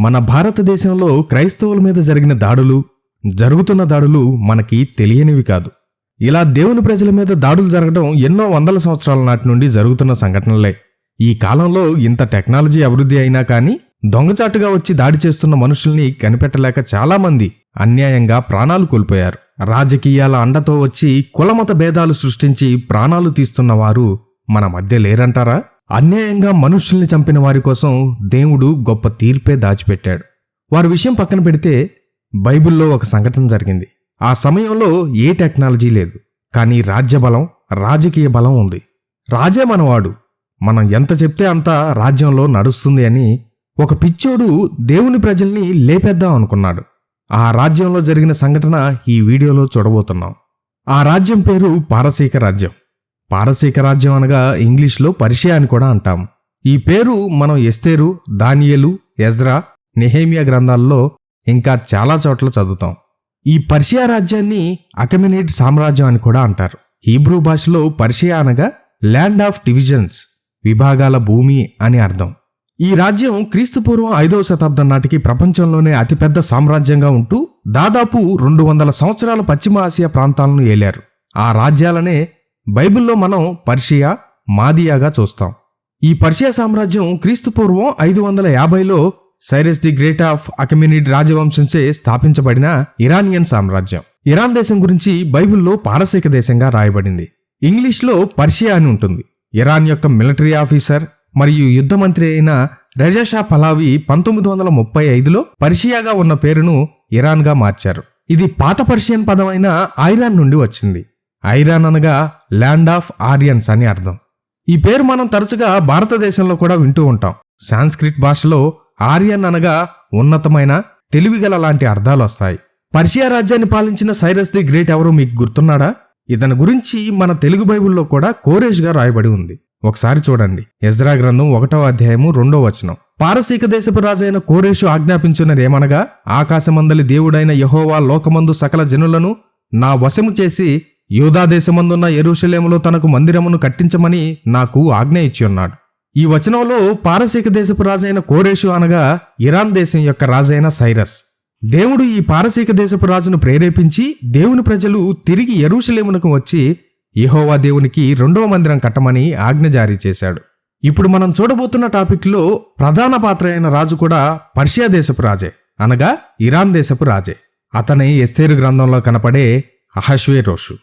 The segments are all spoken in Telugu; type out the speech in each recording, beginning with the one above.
మన భారతదేశంలో క్రైస్తవుల మీద జరిగిన దాడులు జరుగుతున్న దాడులు మనకి తెలియనివి కాదు. ఇలా దేవుని ప్రజల మీద దాడులు జరగడం ఎన్నో వందల సంవత్సరాల నాటి నుండి జరుగుతున్న సంఘటనలే. ఈ కాలంలో ఇంత టెక్నాలజీ అభివృద్ధి అయినా కానీ దొంగచాటుగా వచ్చి దాడి చేస్తున్న మనుషుల్ని కనిపెట్టలేక చాలామంది అన్యాయంగా ప్రాణాలు కోల్పోయారు. రాజకీయాల అండతో వచ్చి కులమత భేదాలు సృష్టించి ప్రాణాలు తీస్తున్న వారు మన మధ్య లేరంటారా? అన్యాయంగా మనుషుల్ని చంపిన వారి కోసం దేవుడు గొప్ప తీర్పే దాచిపెట్టాడు. వారి విషయం పక్కన పెడితే బైబిల్లో ఒక సంఘటన జరిగింది. ఆ సమయంలో ఏ టెక్నాలజీ లేదు. కానీ రాజ్యబలం రాజకీయ బలం ఉంది. రాజే మనవాడు. మనం ఎంత చెప్తే అంత రాజ్యంలో నడుస్తుంది అని ఒక పిచ్చోడు దేవుని ప్రజల్ని లేపేద్దాం అనుకున్నాడు. ఆ రాజ్యంలో జరిగిన సంఘటన ఈ వీడియోలో చూడబోతున్నాం. ఆ రాజ్యం పేరు పారసీక రాజ్యం. పారసీక రాజ్యం అనగా ఇంగ్లీష్లో పర్షియా అని కూడా అంటాం. ఈ పేరు మనం ఎస్తేరు దానియలు ఎజ్రా నెహేమియా గ్రంథాల్లో ఇంకా చాలా చోట్ల చదువుతాం. ఈ పర్షియా రాజ్యాన్ని అకమినేట్ సామ్రాజ్యం అని కూడా అంటారు. హీబ్రూ భాషలో పర్షియా అనగా ల్యాండ్ ఆఫ్ డివిజన్స్ విభాగాల భూమి అని అర్థం. ఈ రాజ్యం క్రీస్తుపూర్వం ఐదవ శతాబ్దం నాటికి ప్రపంచంలోనే అతిపెద్ద సామ్రాజ్యంగా ఉంటూ దాదాపు రెండు వందల సంవత్సరాల పశ్చిమ ఆసియా ప్రాంతాలను ఏలారు. ఆ రాజ్యాలనే బైబిల్లో మనం పర్షియా మాదియాగా చూస్తాం. ఈ పర్షియా సామ్రాజ్యం క్రీస్తుపూర్వం ఐదు వందల యాభైలో Cyrus the great of Achaemenid రాజవంశంచే స్థాపించబడిన ఇరానియన్ సామ్రాజ్యం. ఇరాన్ దేశం గురించి బైబిల్లో పారసీక దేశంగా రాయబడింది. ఇంగ్లీష్లో పర్షియా అని ఉంటుంది. ఇరాన్ యొక్క మిలిటరీ ఆఫీసర్ మరియు యుద్ధ మంత్రి అయిన రజాషా పలావి పంతొమ్మిది వందల ముప్పై ఐదులో పర్షియాగా ఉన్న పేరును ఇరాన్గా మార్చారు. ఇది పాత పర్షియన్ పదమైన ఐరాన్ నుండి వచ్చింది. ఐరాన్ అనగా ల్యాండ్ ఆఫ్ ఆర్యన్స్ అని అర్థం. ఈ పేరు మనం తరచుగా భారతదేశంలో కూడా వింటూ ఉంటాం. సాంస్క్రిట్ భాషలో ఆర్యన్ అనగా ఉన్నతమైన తెలివిగల లాంటి అర్థాలు వస్తాయి. పర్షియా రాజ్యాన్ని పాలించిన సైరస్ ది గ్రేట్ ఎవరో మీకు గుర్తున్నాడా? ఇతని గురించి మన తెలుగు బైబిల్లో కూడా కోరేష్గా రాయబడి ఉంది. ఒకసారి చూడండి. ఎజ్రా గ్రంథం ఒకటో అధ్యాయము రెండో వచనం. పారసీక దేశపు రాజైన కోరేషు ఆజ్ఞాపించున్నదేమనగా ఆకాశమందలి దేవుడైన యహోవా లోకమందు సకల జనులను నా వశము చేసి యూదాదేశమందున్న ఎరుషలేములో తనకు మందిరమును కట్టించమని నాకు ఆజ్ఞ ఇచ్చి ఉన్నాడు. ఈ వచనంలో పారసీక దేశపు రాజైన కోరేషు అనగా ఇరాన్ దేశం యొక్క రాజైన సైరస్. దేవుడు ఈ పారసీక దేశపు రాజును ప్రేరేపించి దేవుని ప్రజలు తిరిగి ఎరుషలేమునకు వచ్చి యహోవా దేవునికి రెండవ మందిరం కట్టమని ఆజ్ఞ జారీ చేశాడు. ఇప్పుడు మనం చూడబోతున్న టాపిక్లో ప్రధాన పాత్ర అయిన రాజు కూడా పర్షియా దేశపు రాజే అనగా ఇరాన్ దేశపు రాజే. అతని ఎస్తేరు గ్రంథంలో కనపడే అహశ్వేరోషు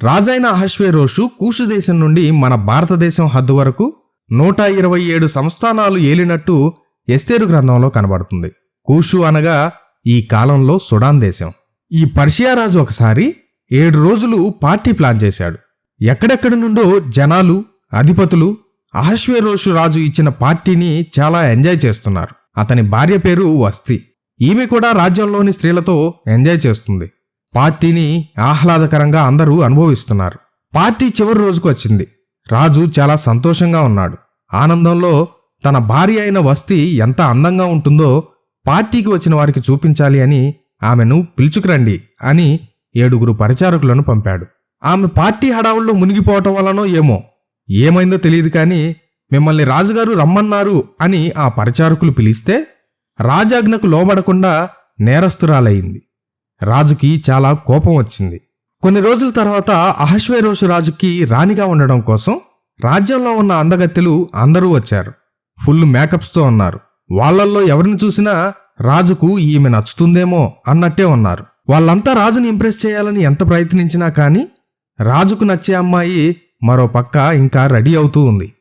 రాజైన అహశ్వేరోషు కూషు దేశం నుండి మన భారతదేశం హద్దు వరకు నూట ఇరవై ఏడు సంస్థానాలు ఏలినట్టు ఎస్తేరు గ్రంథంలో కనబడుతుంది. కూషు అనగా ఈ కాలంలో సుడాన్ దేశం. ఈ పర్షియా రాజు ఒకసారి ఏడు రోజులు పార్టీ ప్లాన్ చేశాడు. ఎక్కడెక్కడి నుండో జనాలు అధిపతులు అహశ్వేరోషు రాజు ఇచ్చిన పార్టీని చాలా ఎంజాయ్ చేస్తున్నారు. అతని భార్య పేరు వస్తి. ఈమె కూడా రాజ్యంలోని స్త్రీలతో ఎంజాయ్ చేస్తుంది. పార్టీని ఆహ్లాదకరంగా అందరూ అనుభవిస్తున్నారు. పార్టీ చివరి రోజుకు వచ్చింది. రాజు చాలా సంతోషంగా ఉన్నాడు. ఆనందంలో తన భార్య అయిన వస్తి ఎంత అందంగా ఉంటుందో పార్టీకి వచ్చిన వారికి చూపించాలి అని ఆమెను పిలుచుకురండి అని ఏడుగురు పరిచారకులను పంపాడు. ఆమె పార్టీ హడావుల్లో మునిగిపోవటం వలనో ఏమో ఏమైందో తెలియదు కానీ మిమ్మల్ని రాజుగారు రమ్మన్నారు అని ఆ పరిచారకులు పిలిస్తే రాజాజ్ఞకు లోబడకుండా నేరస్తురాలయ్యింది రాజుకి చాలా కోపం వచ్చింది. కొన్ని రోజుల తర్వాత అహశ్వేరోషు రాజుకి రాణిగా ఉండడం కోసం రాజ్యంలో ఉన్న అందగత్తెలు అందరూ వచ్చారు. ఫుల్ మేకప్స్తో ఉన్నారు. వాళ్ళల్లో ఎవరిని చూసినా రాజుకు ఈమె నచ్చుతుందేమో అన్నట్టే ఉన్నారు. వాళ్ళంతా రాజుని ఇంప్రెస్ చేయాలని ఎంత ప్రయత్నించినా కానీ రాజుకు నచ్చే అమ్మాయి మరో పక్క ఇంకా రెడీ అవుతూ ఉంది.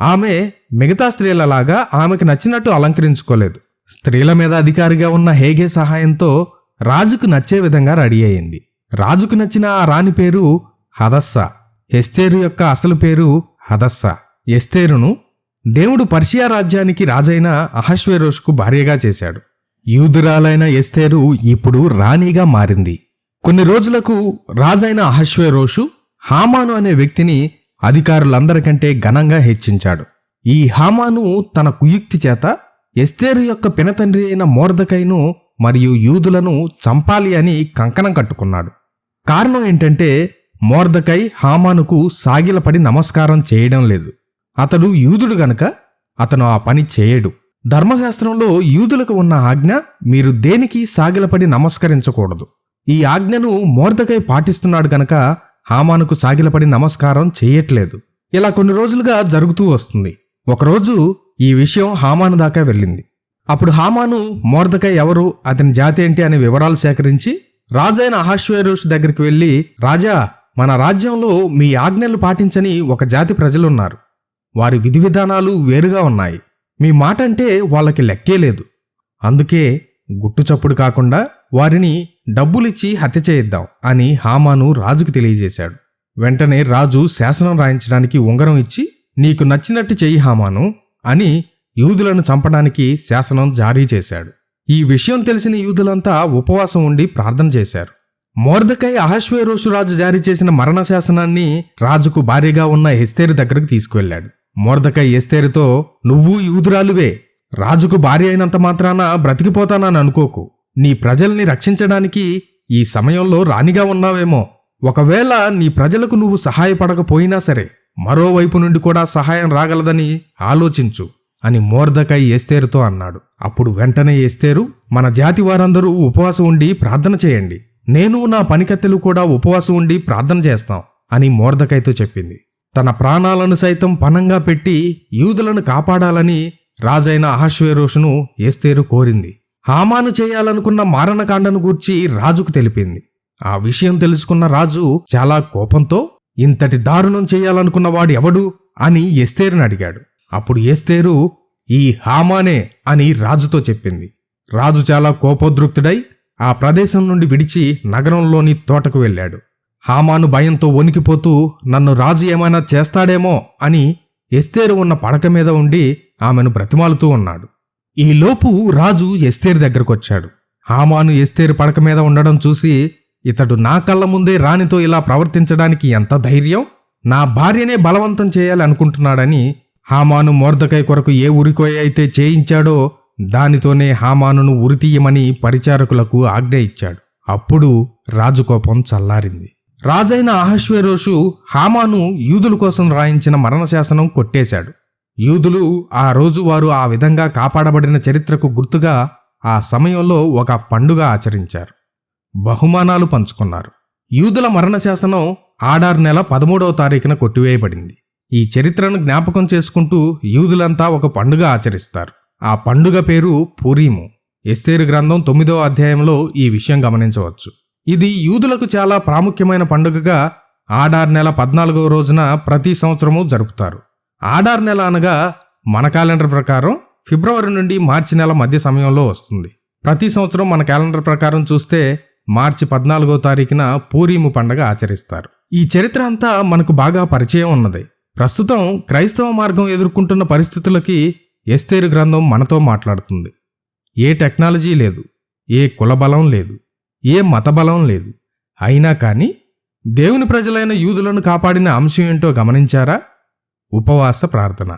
ఆమె మిగతా స్త్రీలలాగా ఆమెకు నచ్చినట్టు అలంకరించుకోలేదు. స్త్రీల మీద అధికారిగా ఉన్న హేగే సహాయంతో రాజుకు నచ్చే విధంగా రెడీ అయింది రాజుకు నచ్చిన ఆ రాణి పేరు హదస్స. ఎస్తేరు యొక్క అసలు పేరు హదస్స. ఎస్తేరును దేవుడు పర్షియా రాజ్యానికి రాజైన అహశ్వేరోష్కు భార్యగా చేశాడు. యూదురాలైన ఎస్తేరు ఇప్పుడు రాణిగా మారింది. కొన్ని రోజులకు రాజైన అహశ్వేరోషు హామాను అనే వ్యక్తిని అధికారులందరికంటే ఘనంగా హెచ్చించాడు. ఈ హామాను తన కుయుక్తి చేత ఎస్తేరు యొక్క పినతండ్రి అయిన మోర్దకైను మరియు యూదులను చంపాలి అని కంకణం కట్టుకున్నాడు. కారణం ఏంటంటే మోర్దకై హామానుకు సాగిలపడి నమస్కారం చేయడం లేదు. అతడు యూదుడు గనక అతను ఆ పని చేయడు. ధర్మశాస్త్రంలో యూదులకు ఉన్న ఆజ్ఞ మీరు దేనికి సాగిలపడి నమస్కరించకూడదు. ఈ ఆజ్ఞను మోర్దకై పాటిస్తున్నాడు గనక హామానుకు సాగిలపడి నమస్కారం చేయట్లేదు. ఇలా కొన్ని రోజులుగా జరుగుతూ వస్తుంది. ఒకరోజు ఈ విషయం హామాను దాకా వెళ్ళింది. అప్పుడు హామాను మోర్దకై ఎవరు అతని జాతి ఏంటి అనే వివరాలు సేకరించి రాజైన అహాశ్వేరుష్ దగ్గరికి వెళ్ళి రాజా మన రాజ్యంలో మీ ఆజ్ఞలు పాటించని ఒక జాతి ప్రజలున్నారు. వారి విధి విధానాలు వేరుగా ఉన్నాయి. మీ మాట అంటే వాళ్ళకి లెక్కే లేదు. అందుకే గుట్టు చప్పుడు కాకుండా వారిని డబ్బులిచ్చి హత్య చేయిద్దాం అని హామాను రాజుకు తెలియజేశాడు. వెంటనే రాజు శాసనం రాయించడానికి ఉంగరం ఇచ్చి నీకు నచ్చినట్టు చెయ్యి హామాను అని యూదులను చంపడానికి శాసనం జారీ చేశాడు. ఈ విషయం తెలిసిన యూదులంతా ఉపవాసం ఉండి ప్రార్థన చేశారు. మోర్దకై అహశ్వేరోషు రాజు జారీ చేసిన మరణ శాసనాన్ని రాజుకు భార్యగా ఉన్న ఎస్తేరు దగ్గరకు తీసుకువెళ్ళాడు మోర్దకై ఎస్తేరుతో నువ్వు యూదురాలువే. రాజుకు భార్య అయినంత మాత్రాన బ్రతికిపోతానని అనుకోకు. నీ ప్రజల్ని రక్షించడానికి ఈ సమయంలో రాణిగా ఉన్నావేమో. ఒకవేళ నీ ప్రజలకు నువ్వు సహాయపడకపోయినా సరే మరోవైపు నుండి కూడా సహాయం రాగలదని ఆలోచించు. అని మోర్దకై ఎస్తేరుతో అన్నాడు. అప్పుడు వెంటనే ఎస్తేరు మన జాతి వారందరూ ఉపవాసం ఉండి ప్రార్థన చేయండి. నేను నా పనికత్తెలు కూడా ఉపవాసం ఉండి ప్రార్థన చేస్తాం అని మోర్దకైతో చెప్పింది. తన ప్రాణాలను సైతం పనంగా పెట్టి యూదులను కాపాడాలని రాజైన అహశ్వేరోషును ఎస్తేరు కోరింది. హామాను చేయాలనుకున్న మారణకాండను గూర్చి రాజుకు తెలిపింది. ఆ విషయం తెలుసుకున్న రాజు చాలా కోపంతో ఇంతటి దారుణం చేయాలనుకున్న వాడు ఎవడు అని ఎస్తేరుని అడిగాడు. అప్పుడు ఏస్తేరు ఈ హామానే అని రాజుతో చెప్పింది. రాజు చాలా కోపోద్రుక్తుడై ఆ ప్రదేశం నుండి విడిచి నగరంలోని తోటకు వెళ్ళాడు. హామాను భయంతో వణికిపోతూ నన్ను రాజు ఏమైనా చేస్తాడేమో అని ఎస్తేరు ఉన్న పడక మీద ఉండి ఆమెను బ్రతిమాలుతూ ఉన్నాడు. ఈలోపు రాజు ఎస్తేరు దగ్గరకొచ్చాడు. హామాను ఎస్తేరు పడక మీద ఉండడం చూసి ఇతడు నా కళ్ళ ముందే రాణితో ఇలా ప్రవర్తించడానికి ఎంత ధైర్యం? నా భార్యనే బలవంతం చేయాలి అనుకుంటున్నాడని హామాను మోర్దకై కొరకు ఏ ఉరికోయ అయితే చేయించాడో దానితోనే హామానును ఉరితీయమని పరిచారకులకు ఆజ్ఞ ఇచ్చాడు. అప్పుడు రాజు కోపం చల్లారింది. రాజైన అహశ్వేరోషు హామాను యూదుల కోసం రాయించిన మరణశాసనం కొట్టేశాడు. యూదులు ఆ రోజు వారు ఆ విధంగా కాపాడబడిన చరిత్రకు గుర్తుగా ఆ సమయంలో ఒక పండుగ ఆచరించారు. బహుమానాలు పంచుకున్నారు. యూదుల మరణశాసనం ఆడారు నెల పదమూడవ తారీఖున కొట్టివేయబడింది. ఈ చరిత్రను జ్ఞాపకం చేసుకుంటూ యూదులంతా ఒక పండుగ ఆచరిస్తారు. ఆ పండుగ పేరు పూరీము. ఎస్తేరు గ్రంథం తొమ్మిదో అధ్యాయంలో ఈ విషయం గమనించవచ్చు. ఇది యూదులకు చాలా ప్రాముఖ్యమైన పండుగగా ఆడార్ నెల పద్నాలుగవ రోజున ప్రతి సంవత్సరము జరుపుతారు. ఆడార్ నెల అనగా మన క్యాలెండర్ ప్రకారం ఫిబ్రవరి నుండి మార్చి నెల మధ్య సమయంలో వస్తుంది. ప్రతి సంవత్సరం మన క్యాలెండర్ ప్రకారం చూస్తే మార్చి పద్నాలుగో తారీఖున పూరీము పండగ ఆచరిస్తారు. ఈ చరిత్ర అంతా మనకు బాగా పరిచయం ఉన్నది. ప్రస్తుతం క్రైస్తవ మార్గం ఎదుర్కొంటున్న పరిస్థితులకి ఎస్తేరు గ్రంథం మనతో మాట్లాడుతుంది. ఏ టెక్నాలజీ లేదు ఏ కులబలం లేదు ఏ మతబలం లేదు. అయినా కానీ దేవుని ప్రజలైన యూదులను కాపాడిన అంశం ఏంటో గమనించారా? ఉపవాస ప్రార్థన.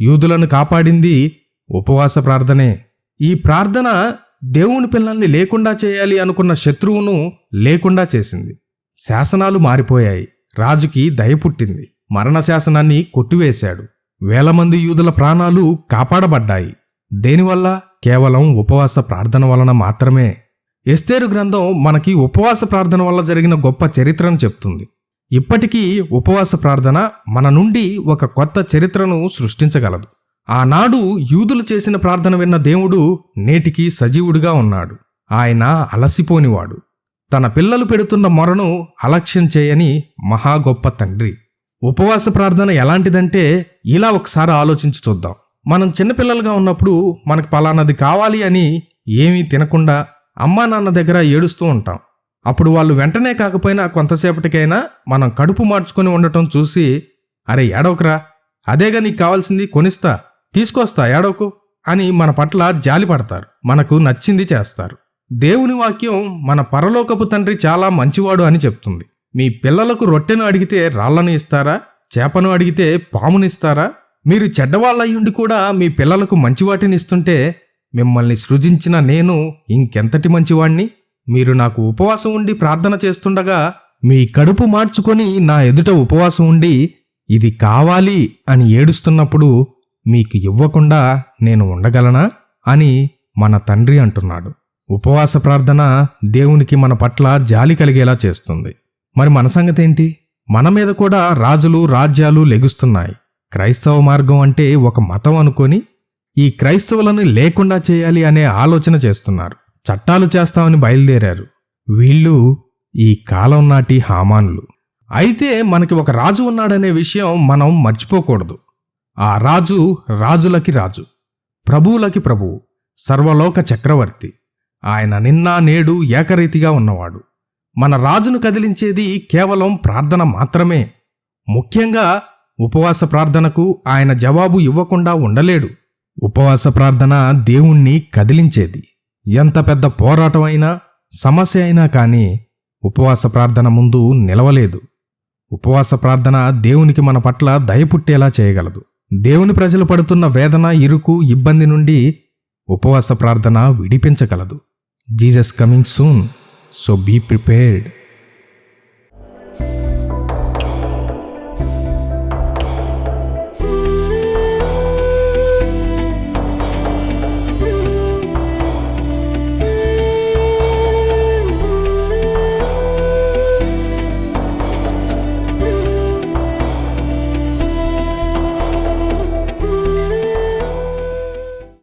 యూదులను కాపాడింది ఉపవాస ప్రార్థనే. ఈ ప్రార్థన దేవుని పిల్లల్ని లేకుండా చేయాలి అనుకున్న శత్రువును లేకుండా చేసింది. శాసనాలు మారిపోయాయి. రాజుకి దయ పుట్టింది. మరణశాసనాన్ని కొట్టివేశాడు. వేల మంది యూదుల ప్రాణాలు కాపాడబడ్డాయి. దేనివల్ల? కేవలం ఉపవాస ప్రార్థన వలన మాత్రమే. ఎస్తేరు గ్రంథం మనకి ఉపవాస ప్రార్థన వల్ల జరిగిన గొప్ప చరిత్రను చెప్తుంది. ఇప్పటికీ ఉపవాస ప్రార్థన మన నుండి ఒక కొత్త చరిత్రను సృష్టించగలదు. ఆనాడు యూదులు చేసిన ప్రార్థన విన్న దేవుడు నేటికి సజీవుడిగా ఉన్నాడు. ఆయన అలసిపోనివాడు. తన పిల్లలు పెడుతున్న మొరను అలక్ష్యం చేయని మహా గొప్ప తండ్రి. ఉపవాస ప్రార్థన ఎలాంటిదంటే ఇలా ఒకసారి ఆలోచించి చూద్దాం. మనం చిన్నపిల్లలుగా ఉన్నప్పుడు మనకు పలానాది కావాలి అని ఏమీ తినకుండా అమ్మా నాన్న దగ్గర ఏడుస్తూ ఉంటాం. అప్పుడు వాళ్ళు వెంటనే కాకపోయినా కొంతసేపటికైనా మనం కడుపు మార్చుకొని ఉండటం చూసి అరే ఏడవకరా. అదేగా నీకు కావాల్సింది కొనిస్తా తీసుకొస్తా ఏడవకు అని మన పట్ల జాలి పడతారు. మనకు నచ్చింది చేస్తారు. దేవుని వాక్యం మన పరలోకపు తండ్రి చాలా మంచివాడు అని చెప్తుంది. మీ పిల్లలకు రొట్టెను అడిగితే రాళ్ళను ఇస్తారా? చేపను అడిగితే పామునిస్తారా? మీరు చెడ్డవాళ్ళయ్యుండి కూడా మీ పిల్లలకు మంచి వాటిని ఇస్తుంటే మిమ్మల్ని సృజించిన నేను ఇంకెంతటి మంచివాణ్ణి? మీరు నాకు ఉపవాసం ఉండి ప్రార్థన చేస్తుండగా మీ కడుపు మార్చుకొని నా ఎదుట ఉపవాసం ఉండి ఇది కావాలి అని ఏడుస్తున్నప్పుడు మీకు ఇవ్వకుండా నేను ఉండగలనా? అని మన తండ్రి అంటున్నాడు. ఉపవాస ప్రార్థన దేవునికి మన పట్ల జాలి కలిగేలా చేస్తుంది. మరి మన సంగతేంటి? మన మీద కూడా రాజులు రాజ్యాలు లెగుస్తున్నాయి. క్రైస్తవ మార్గం అంటే ఒక మతం అనుకొని ఈ క్రైస్తవులను లేకుండా చేయాలి అనే ఆలోచన చేస్తున్నారు. చట్టాలు చేస్తామని బయలుదేరారు. వీళ్ళు ఈ కాలం నాటి హామానులు. అయితే మనకి ఒక రాజు ఉన్నాడనే విషయం మనం మర్చిపోకూడదు. ఆ రాజు రాజులకి రాజు ప్రభువులకి ప్రభువు సర్వలోక చక్రవర్తి. ఆయన నిన్న నేడు ఏకరీతిగా ఉన్నవాడు. మన రాజును కదిలించేది కేవలం ప్రార్థన మాత్రమే. ముఖ్యంగా ఉపవాస ప్రార్థనకు ఆయన జవాబు ఇవ్వకుండా ఉండలేడు. ఉపవాస ప్రార్థన దేవుణ్ణి కదిలించేది. ఎంత పెద్ద పోరాటం అయినా సమస్య అయినా కానీ ఉపవాస ప్రార్థన ముందు నిలవలేదు. ఉపవాస ప్రార్థన దేవునికి మన పట్ల దయ పుట్టేలా చేయగలదు. దేవుని ప్రజలు పడుతున్న వేదన ఇరుకు ఇబ్బంది నుండి ఉపవాస ప్రార్థన విడిపించగలదు. Jesus coming soon. So be prepared.